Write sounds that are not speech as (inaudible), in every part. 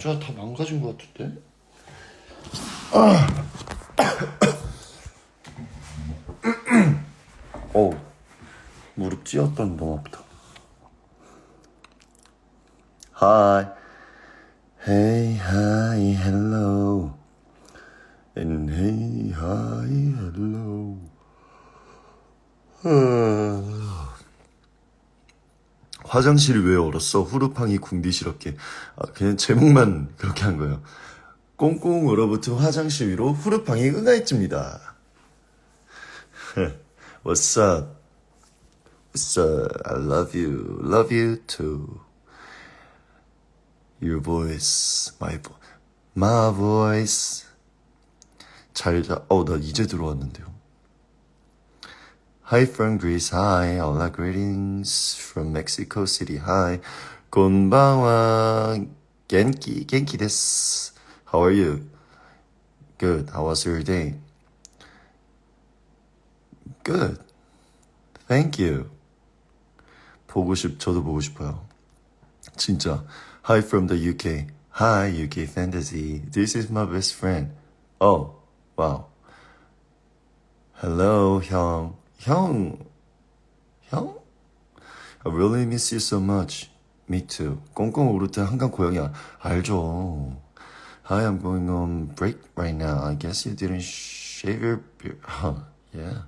의자 다 망가진 것 같은데? (coughs) 어 무릎 찧었더니 너무 아프다. Hey, hi, hello, and hey, hi, hello. 아. 화장실이 왜 얼었어? 후루팡이 궁디시럽게. 아, 그냥 제목만 그렇게 한 거예요. 꽁꽁 얼어붙은 화장실 위로 후루팡이 응아했집니다. (laughs) What's up? What's up? I love you. Love you too. Your voice, my vo, my voice. 잘 자. 어, 나 이제 들어왔는데요. Hi from Greece. Hi. Hola greetings from Mexico City. Hi. konbanwa. Genki. Genki desu. How are you? Good. How was your day? Good. Thank you. 보고 싶, 저도 보고 싶어요. 진짜. Hi from the UK. Hi, UK Fantasy. This is my best friend. Oh, wow. Hello, 형. 형. 형? I really miss you so much. Me too. 꽁꽁 오를 때 한강 고양이 알죠. Hi, I'm going on break right now. I guess you didn't shave your beard. Huh, yeah.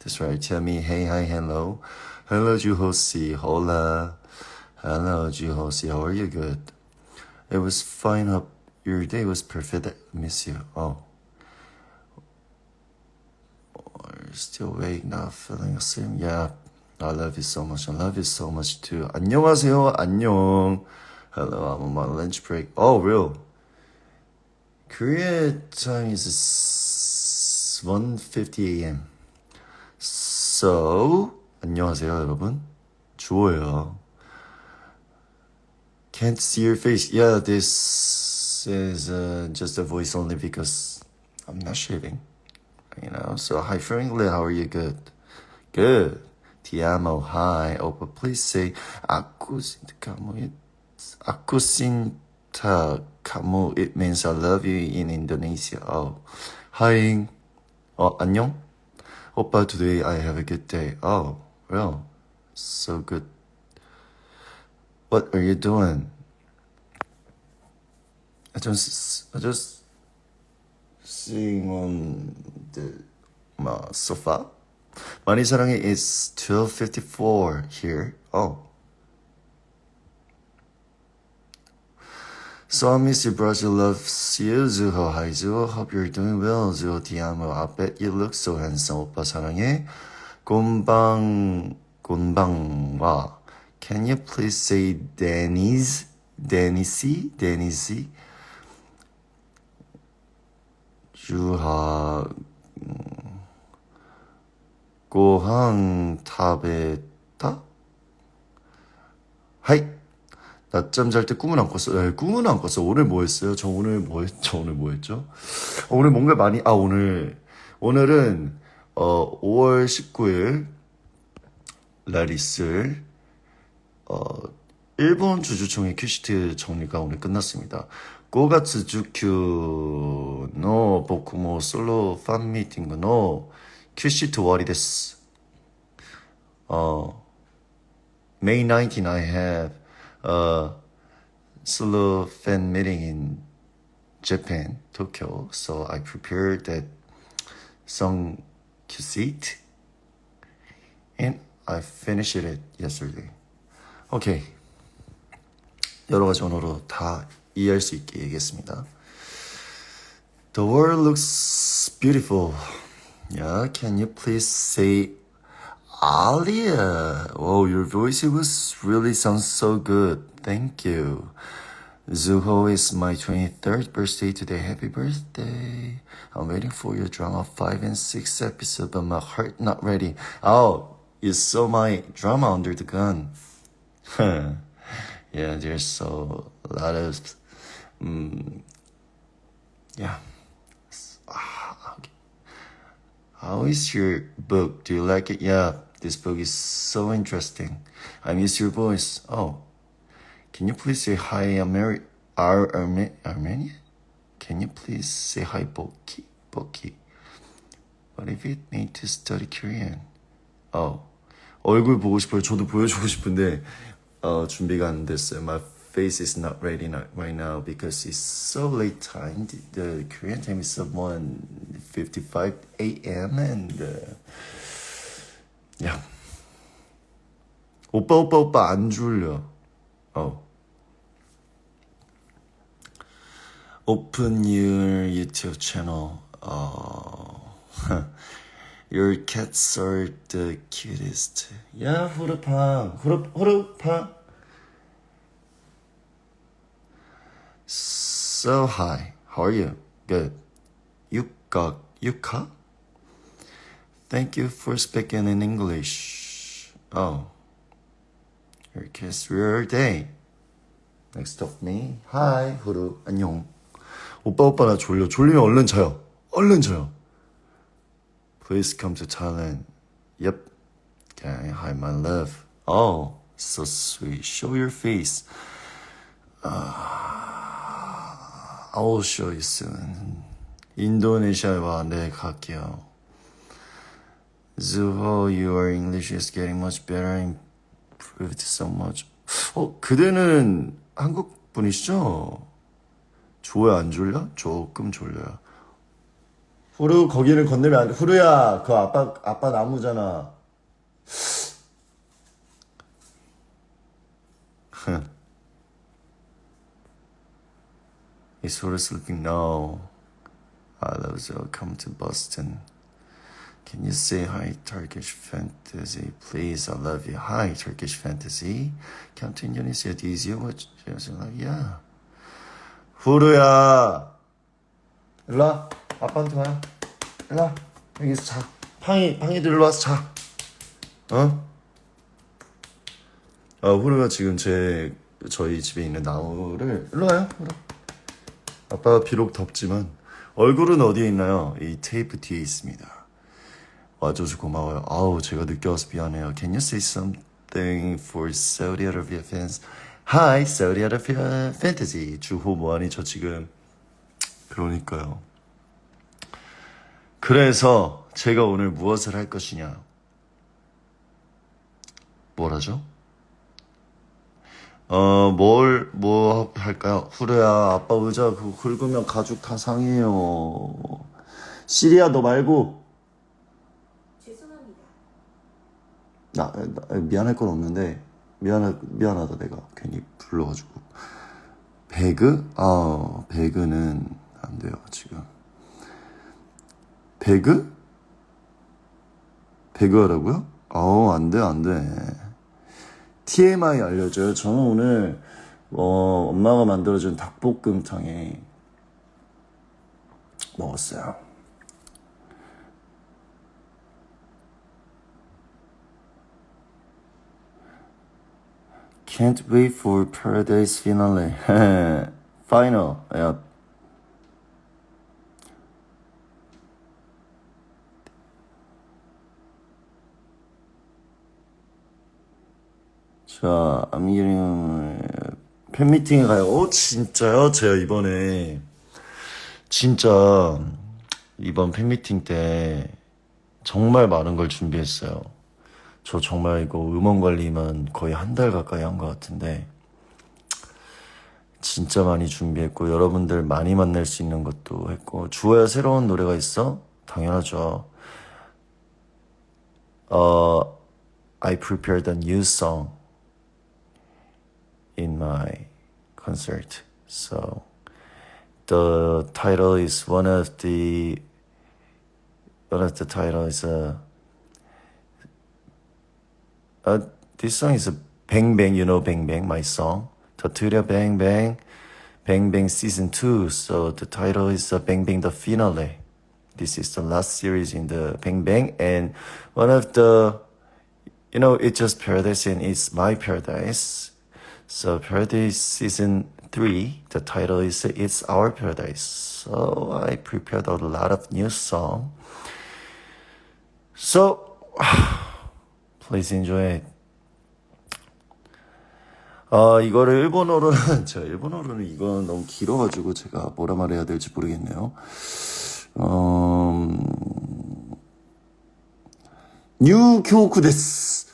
That's right. Tell me hey, hi, hello. Hello, Juhosi. Hola. Hello, Juhosi. How are you? Good. It was fine. Hope your day was perfect. I miss you. Oh. still awake, not feeling asleep. Yeah. I love you so much. I love you so much too. 안녕하세요. 안녕. Hello, I'm on my lunch break. Oh, real. Korea time is 1.50 a.m. So, 안녕하세요, 여러분. 주호예요. Can't see your face. Yeah, this is uh, just a voice only because I'm not shaving. You know, so hi, friendly. How are you? Good. Good. Ti amo. Hi. Oh, Opa, please say aku sinta kamu. Kamu. It means I love you in Indonesia. Oh. Hi. Oh, 안녕. Opa, today I have a good day. Oh, well, so good. What are you doing? I just, I just sitting on the my sofa. 많이 사랑해 is 12:54 here. Oh. So I miss you, Brazil loves you, Zuho. Hi, Zuho. Hope you're doing well, Zuho. Tiamo. I bet you look so handsome. 오빠 사랑해. 곤방, 곤방와. Can you please say Dennis? Dennisy? Dennisy? 유하, 고항 타베타? 하이! 낮잠 잘 때 꿈은 안 꿨어. 네, 꿈은 안 꿨어. 오늘 뭐 했어요? 저 오늘 뭐 했죠? 오늘 뭐 했죠? 어, 오늘 뭔가 많이, 아, 오늘, 오늘은, 어, 5월 19일 날 있을, 어, 일본 주주총회 큐시트 정리가 오늘 끝났습니다. 5月19の僕もソロファンミーティングのキュッシュと終わりです。Uh, May 19 I have a solo fan meeting in Japan, Tokyo. So I prepared that song Kyusit and I finished it yesterday. Okay. 여러 가지 언어로 다 이해할 수 있게 얘기했습니다. The world looks beautiful. Yeah, can you please say Alia? Oh, your voice it was really sounds so good. Thank you. Zuho is my 23rd birthday today. Happy birthday. I'm waiting for your drama 5 and 6 episode, but my heart not ready. Oh, you saw my drama under the gun. (laughs) yeah, there's so a lot of, um, yeah. Ah. How is your book? Do you like it? Yeah, This book is so interesting. I miss your voice. Oh, can you please say hi, Ameri- Ar- Arme- Armenia? Can you please say hi, Boki? Boki. What if it need to study Korean? 어, 얼굴 보고 싶어요. 저도 보여주고 싶은데 어, 준비가 안 됐어요. My face is not ready not right now because it's so late time. The Korean time is 1:55 a.m. and uh, yeah. 오빠 오빠 오빠 안 졸려. 어. Open your YouTube channel. 어. (laughs) Your cats are the cutest. 야, 후르팡. 후르, 후르팡. So, hi. How are you? Good. Yuka. Yuka? Thank you for speaking in English. Oh. Your kids real day. Next of me. Hi. 후르. 안녕. 오빠, 오빠, 나 졸려. 졸리면 얼른 자요. 얼른 자요. Please come to Thailand. Yep. Okay, hi, my love. Oh, so sweet. Show your face. Uh, You soon. 인도네시아와 네 갈게요. Zuho, your English is getting much better. Improved so much. 어, 그대는 한국 분이시죠? 조야 안 졸려? 조금 졸려요. 후루 거기를 건너면 안 돼. 후루야, 그 아빠 아빠 나무잖아. Is Huru sleeping? No. I love you. Come to Boston. Can you say hi, Turkish fantasy, please? I love you. Hi, Turkish fantasy. Come to Indonesia. Do you watch? Yeah. 후루야. 와. 아빠한테 와. 여기서 자. 팡이, 팡이들 일로 와서 자. 어? 아, 후루가 지금 제, 저희 집에 있는 나무를, 일로 와요, 후루. 아빠가 비록 덥지만, 얼굴은 어디에 있나요? 이 테이프 뒤에 있습니다. 와줘서 고마워요. 아우, 제가 늦게 와서 미안해요. Can you say something for Saudi Arabia fans? Hi, Saudi Arabia Fantasy. 주호 뭐하니? 저 지금, 그러니까요. 그래서 제가 오늘 무엇을 할 것이냐? 뭘 하죠? 어, 뭘, 뭐 할까요? 후레야, 아빠 의자 그거 긁으면 가죽 다 상해요. 시리야, 너 말고. 죄송합니다. 나, 나 미안할 건 없는데, 미안하, 미안하다, 내가. 괜히 불러가지고. 배그? 아, 배그는 안 돼요, 지금. 배그? 배그 하라고요? 어, 안 돼, 안 돼. TMI 알려줘요. 저는 오늘, 어, 엄마가 만들어준 닭볶음탕에 먹었어요. Can't wait for Paradise finale. Final. 야, 자, 암기령 팬미팅에 가요. 오, 진짜요? 제가 이번에 진짜 이번 팬미팅 때 정말 많은 걸 준비했어요. 저 정말 이거 음원 관리만 거의 한 달 가까이 한 것 같은데 진짜 많이 준비했고 여러분들 많이 만날 수 있는 것도 했고 주호야 새로운 노래가 있어? 당연하죠. 어, I prepared a new song. in my concert. So the title is one of the one of the title is a uh, uh, this song is a Bang Bang, you know Bang Bang, my song. Taturia Bang Bang, Bang Bang Season 2. So the title is uh, Bang Bang The Finale. This is the last series in the Bang Bang. And one of the, you know, it's just paradise and it's my paradise. So Paradise season three, the title is It's Our Paradise. So I prepared a lot of new song. So Please enjoy it. 아, 이거를 일본어로는, 제가 일본어로는 이건 너무 길어가지고 제가 뭐라 말해야 될지 모르겠네요. 음, 뉴교쿠 데스.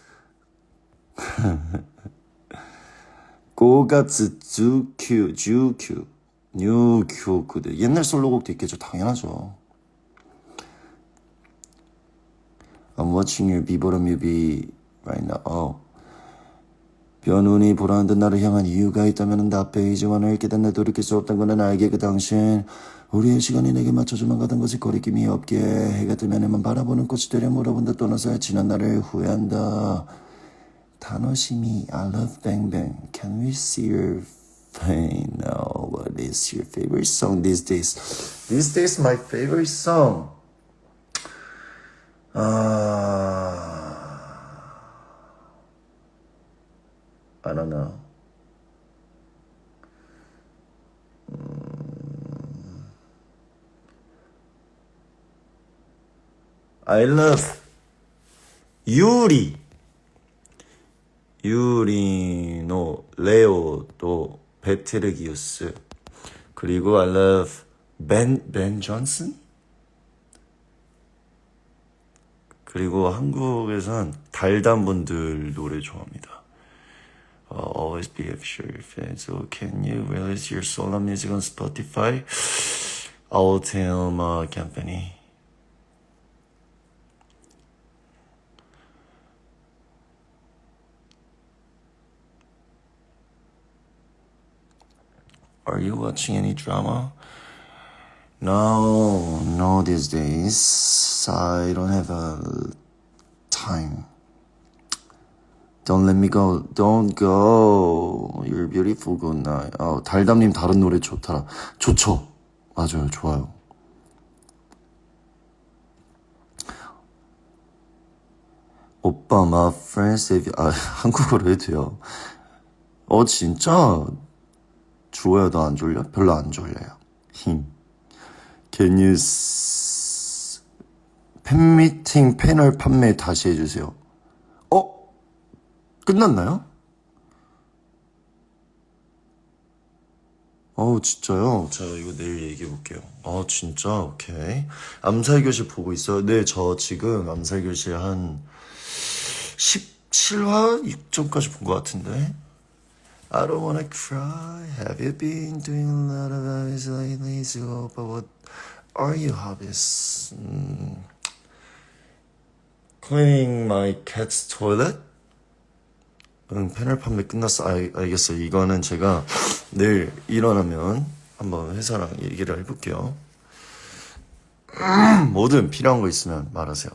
5月19, 19. 뉴교쿠 데 옛날 솔로곡도 있겠죠. 당연하죠. I'm watching your 비보라 뮤비 right now. Oh. 변운이 보라는 듯 나를 향한 이유가 있다면 답해 이제와 널 깨닫네 돌이킬 수 없다는 것은 알게 그 당신 우리의 시간이 내게 맞춰주만 가던 것이 거리낌이 없게 해가 뜨면 해만 바라보는 꽃이 되려 물어본다 떠나서 지난 날을 후회한다 Tanoshimi, I love Bang Bang. Can we see your final? (laughs) What is your favorite song these days? These days, my favorite song. Uh, I don't know. Hmm. I love Yuri. 유리노 레오도 베테르기우스 그리고 I love 벤, 벤 존슨 그리고 한국에선 달담 분들 노래 좋아합니다. Uh, always be sure if it's so can you release your solo music on Spotify? I will tell my company. Are you watching any drama? No, no, these days. I don't have a time. Don't let me go. Don't go. You're beautiful. Good night. 아, 달담님 다른 노래 좋더라. 좋죠. 맞아요. 좋아요. 오빠, my friends, if 아, 한국어로 해도 돼요. 어, 진짜? 주워요. 너안 졸려? 별로 안 졸려요. 힘. S... 팬미팅 패널 판매 다시 해주세요. 어? 끝났나요? 어우 진짜요? 제가 이거 내일 얘기해 볼게요. 아 진짜 오케이. 암살 교실 보고 있어요. 네, 저 지금 암살 교실 한 17화 6점까지 본 것 같은데. I don't wanna cry. Have you been doing a lot of hobbies lately? So, but what are your hobbies? 음, cleaning my cat's toilet? 응, 패널 판매 끝났어. 알, 알겠어요. 이거는 제가 내일 일어나면 한번 회사랑 얘기를 해볼게요. 뭐든 필요한 거 있으면 말하세요.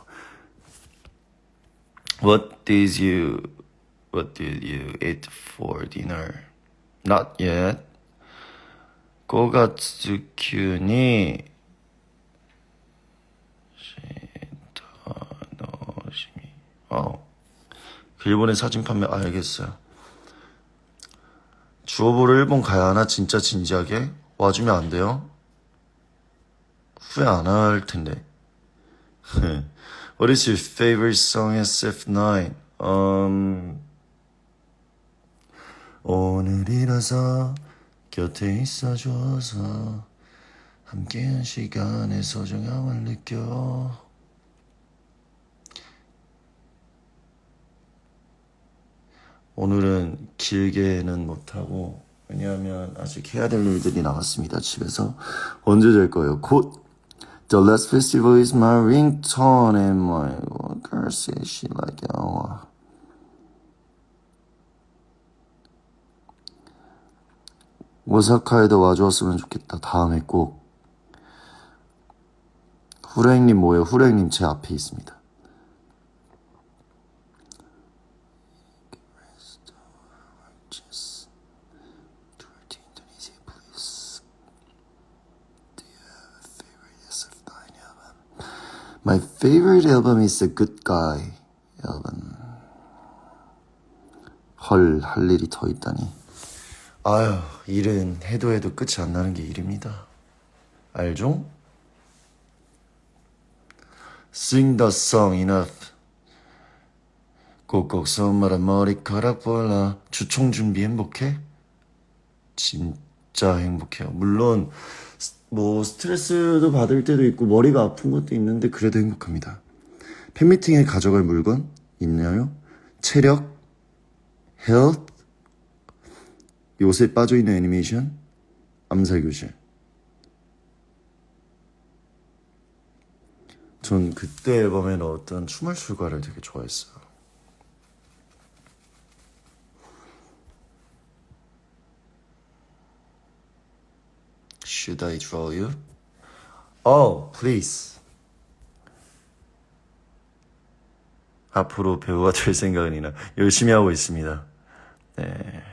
What did you What did you eat for dinner? Not yet. 고가츠큐니 시타노시미. 어. 그 일본의 사진 판매 알겠어요. 주어보러 일본 가야 하나 진짜 진지하게 와주면 안 돼요? 후회 안 할 텐데. What is your favorite song SF9? Um, 오늘이라서 곁에 있어줘서 함께한 시간의 소중함을 느껴. 오늘은 길게는 못하고 왜냐하면 아직 해야 될 일들이 남았습니다 집에서. 언제 될 거예요? 곧. The last festival is my ringtone and my girl says she like it 오사카에도 와주었으면 좋겠다 다음에 꼭 후랭님 뭐예요 후랭님 제 앞에 있습니다 Just tour to Indonesia, please. Do you have a favorite SF9 album? My favorite is The Good Guy album. 헐, 할 일이 더 있다니. 아유, 일은 해도 해도 끝이 안 나는 게 일입니다. 알죠? Sing the song enough. 꼭꼭 손마라 머리카락 볼라 주총 준비 행복해? 진짜 행복해요. 물론 스- 뭐 스트레스도 받을 때도 있고 머리가 아픈 것도 있는데 그래도 행복합니다. 팬미팅에 가져갈 물건 있나요? 체력, 헬스, 요새 빠져있는 애니메이션, 암살교실. 전 그때 앨범에 넣었던 춤을 출가를 되게 좋아했어요. Should I draw you? Oh, please. 앞으로 배우가 될 생각은 이나 열심히 하고 있습니다. 네.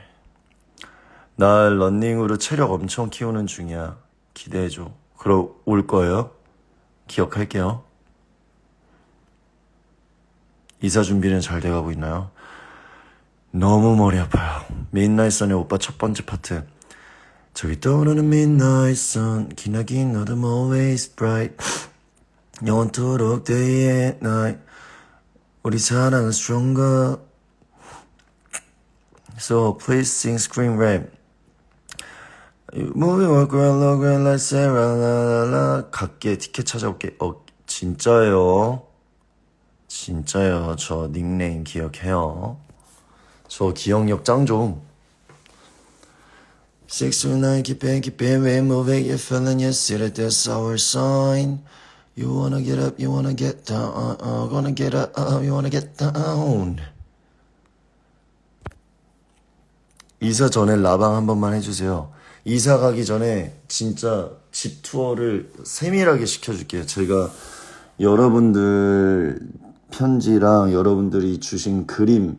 나 런닝으로 체력 엄청 키우는 중이야. 기대해줘. 그럼 올 거예요? 기억할게요. 이사 준비는 잘 돼가고 있나요? 너무 머리 아파요. midnight sun의 오빠 첫 번째 파트. 저기 떠오르는 midnight 기나긴 어둠 always bright 영원토록 day and night 우리 사랑은 stronger So please sing scream rap Moving on girl low girl like Sarah la la la 갈게 티켓 찾아올게 어 진짜요 진짜요 저 닉네임 기억해요 저 기억력 짱 좀 Six to nine, keep it, keep it, we move it, you're feeling you see that that's our sign. You wanna get up, you wanna get down, uh, uh, gonna get up, uh, you wanna get down. 이사 전에 라방 한 번만 해주세요. 이사 가기 전에 진짜 집 투어를 세밀하게 시켜줄게요. 제가 여러분들 편지랑 여러분들이 주신 그림,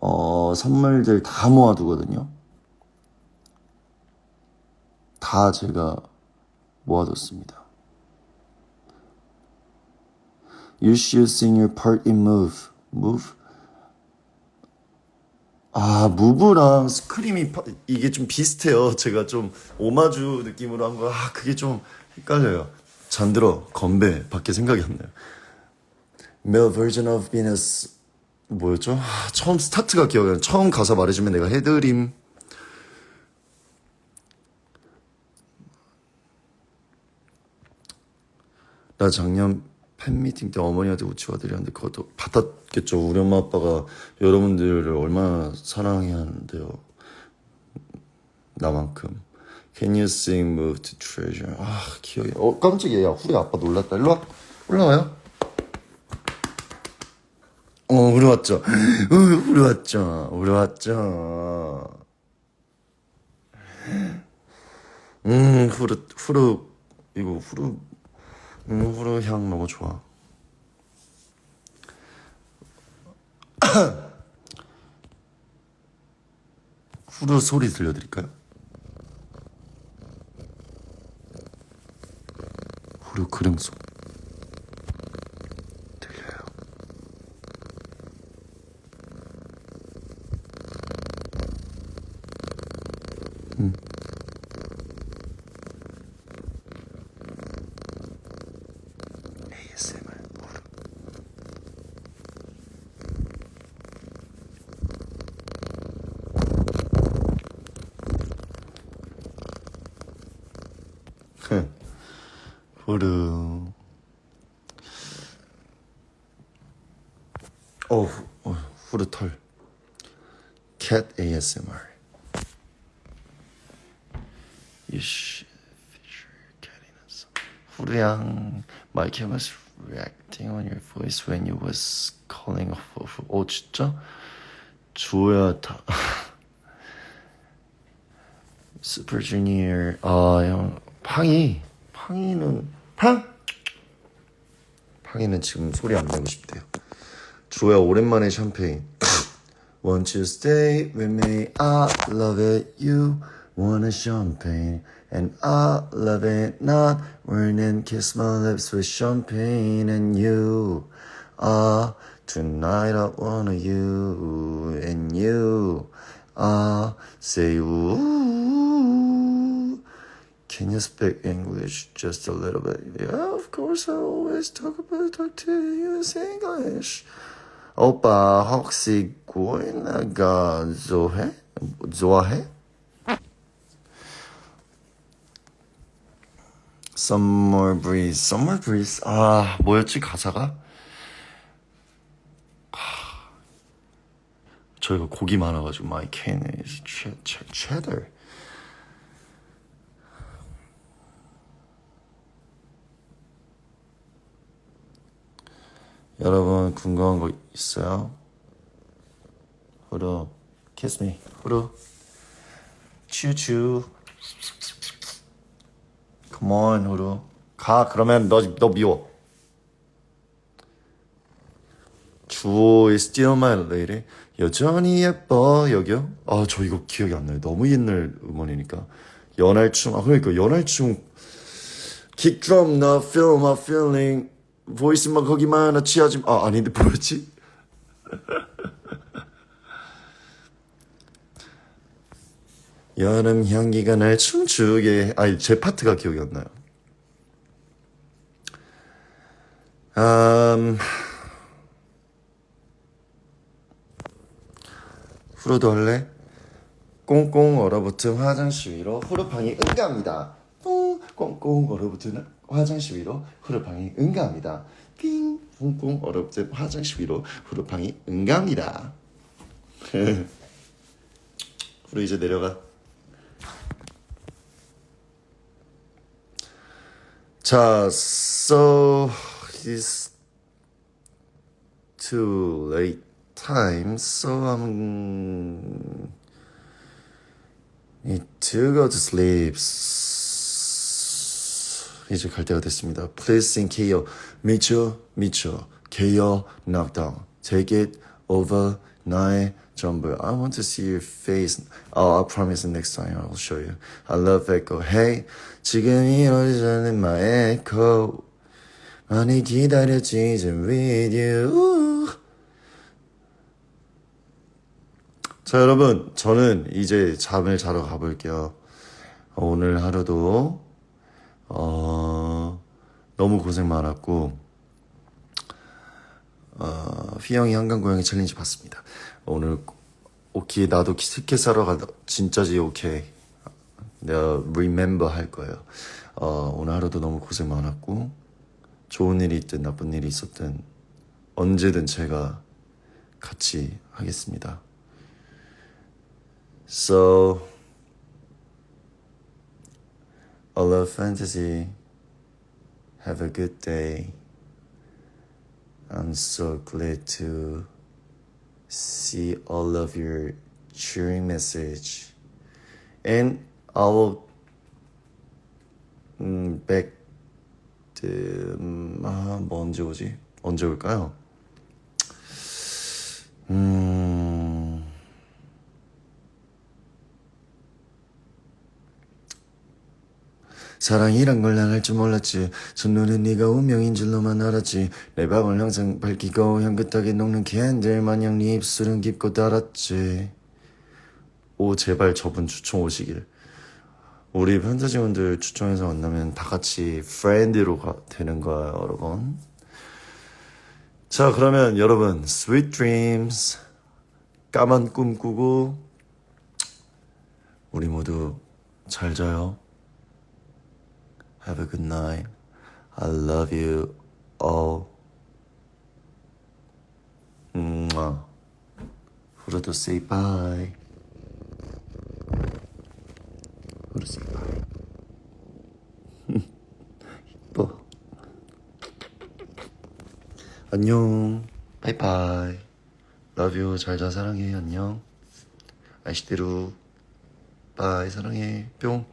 어, 선물들 다 모아두거든요. 다 제가 모아뒀습니다. You should sing your part in Move. Move? 아, 무브랑 스크림이 파- 이게 좀 비슷해요. (laughs) 제가 좀 오마주 느낌으로 한 거, 아, 그게 좀 헷갈려요. 잔들어, 건배, 밖에 생각이 안 나요. Male version of Venus, 뭐였죠? 아, 처음 스타트가 기억이 안 나요. 처음 가사 말해주면 내가 해드림. 나 작년 팬미팅 때 어머니한테 우치와 드렸는데 그것도 받았겠죠. 우리 엄마 아빠가 여러분들을 얼마나 사랑해야 하는데요. 나만큼. Can you sing Move to Treasure? 아 기억이. 어 깜짝이야. 야, 우리 아빠 놀랐다. 일로 와. 올라와요. 어 우리 왔죠. 어, 우리 왔죠. 우리 왔죠. 음 후르 후르 이거 후르 음, 후르 향 너무 좋아. (coughs) 후르 소리 들려드릴까요? 후르 그릉송 들려요. ASMR 후르. 후르. 어, 후- 어 후르 털. cat ASMR. Song. 후르양, cat was reacting on your voice when you was calling off. of- 어, 진짜? 주호야, 다. 슈퍼주니어, 아, 형, 팡이, 팡이는, 팡! 팡이는 지금 소리 안 내고 싶대요. 주호야, 오랜만에 샴페인. Won't you stay with me? I love it. You want a champagne, and I love it not. When kiss my lips with champagne, and you. Ah, tonight I wanna you, and you. Ah, say ooh. Can you speak English just a little bit? Yeah, of course. I always talk about talk to you in English. 오빠 혹시 고이나가 좋아해? 좋아해? Summer breeze, summer breeze. 아, 뭐였지 가사가? 아, 저희가 고기 많아가지고 che- che- cheddar. 여러분 궁금한 거 있어요? 후루 kiss me. 후루. 츄츄. Come on 후루. 가 그러면 너 너 미워. 주호 is still my lady. 여전히 예뻐 여기요? 아 저 이거 기억이 안 나요. 너무 옛날 음원이니까. 연할춤 아 그러니까 연할춤. 킥드럼 나 feel my feeling 보이스만 거기만 나 취하지 마- 아 아닌데 뭐였지? (laughs) 여름 향기가 날 춤추게 아니 제 파트가 기억이 안 나요 음, 후루도 할래? 꽁꽁 얼어붙은 화장실 위로 후루팡이 응가합니다. 뿡 꽁꽁 얼어붙은 화장실 위로 후루팡이 응가합니다. 삥 꽁꽁 얼어붙은 화장실 위로 후루팡이 응가합니다. (laughs) 후루 이제 내려가. 자, so it's too late time, so I'm need to go to sleep. 이제 갈 때가 됐습니다. Please sing KO. 미쳐, 미쳐. KO, knockdown. Take it over, 나의 전부. I want to see your face. Oh, I promise next time I'll show you. I love echo. Hey, 지금 이루어지는 my echo. 많이 기다렸지, 이제 with you. 자, 여러분, 저는 이제 잠을 자러 가볼게요. 어, 오늘 하루도, 어, 너무 고생 많았고, 어, 휘영이 한강고양이 챌린지 봤습니다. 오늘, 오케이, 나도 티켓 사러 가다, 진짜지, 오케이. 내가 remember 할 거예요. 어, 오늘 하루도 너무 고생 많았고, 좋은 일이 있든 나쁜 일이 있었든, 언제든 제가 같이 하겠습니다. So, I love fantasy. Have a good day. I'm so glad to see all of your cheering message. And I will 음, back to, 음, 아, 뭐 언제 오지? 언제 올까요? 음, 사랑이란 걸 난 할 줄 몰랐지. 첫눈에 네가 운명인 줄로만 알았지. 내 밤을 항상 밝히고 향긋하게 녹는 캔들 마냥 네 입술은 깊고 달았지. 오 제발 저분 추천 오시길. 우리 판타지원들 추천해서 만나면 다 같이 프렌드로 가, 되는 거예요 여러분. 자 그러면 여러분 sweet dreams. 까만 꿈 꾸고 우리 모두 잘 자요 Have a good night. I love you all. Mwah. 후루도 say bye. 후루 say bye. 이뻐. 안녕. 바이바이. Love you. 잘 자. 사랑해. 안녕. 아이시대루. 바이. 사랑해. 뿅.